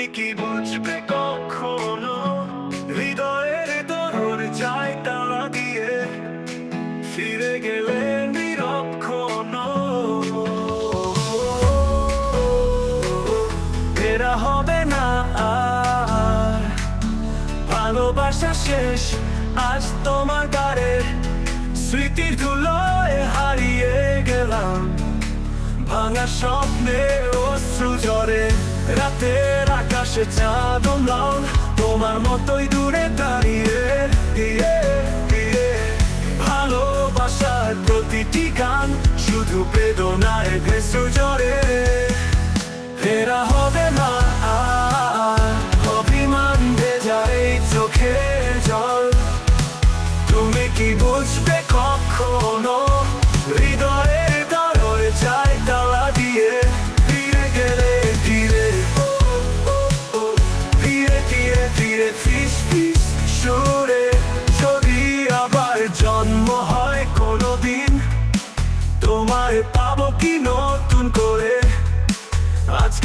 তুমি কি বুঝবে কখনো? হৃদয়ের তোর দিয়ে। ফিরে গেলে নিরক্ষণো হবে না আর। ভালোবাসা শেষ, আজ তোমার গাড়ে স্মৃতির ধুলোয় হারিয়ে গেলাম। ভাঙা স্বপ্নের অশ্রু জ্বরে রাতে। আকাশে চাঁদ লাল তোমার মতোই দূরে দাঁড়িয়ে, দিয়ে দিয়ে। ভালোবাসার প্রতিটি গান, শুধু বেদনায় ভেসু জরে ফেরা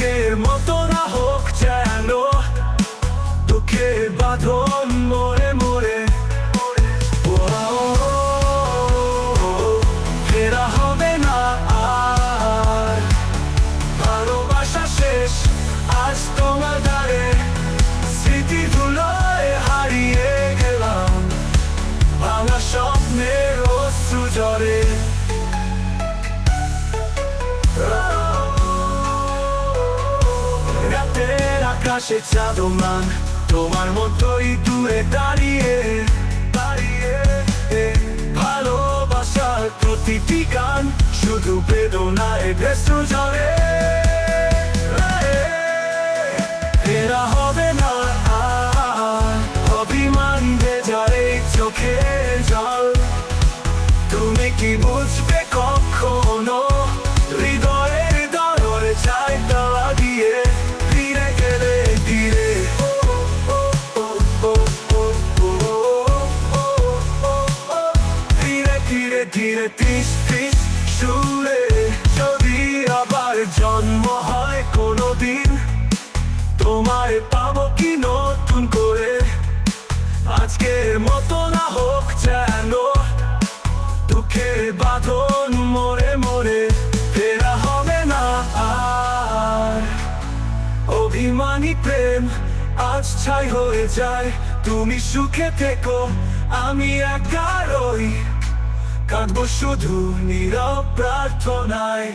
বুকের মতো না হোক যেন তোকে বাঁধো আকাশে চাঁদমান তোমার মতোই দূরে দাঁড়িয়ে দাঁড়িয়ে ভালোবাসার প্রতিটি গান শুধু বেদনায় ব্যস্ত জলে ধীরে তিস তিস সুরে যদি আবার জন্ম হয় কোনোদিন, তোমায় পাবো কি নতুন করে? আজকের মতো না হোক যেন দুঃখের বাঁধন মোরে মোরে ফেরা হবে না আর। অভিমানী প্রেম আজ ছাই হয়ে যায়, তুমি সুখে থেকো, আমি একা রই। কাঁদবো শুধু নীরব প্রার্থনায়।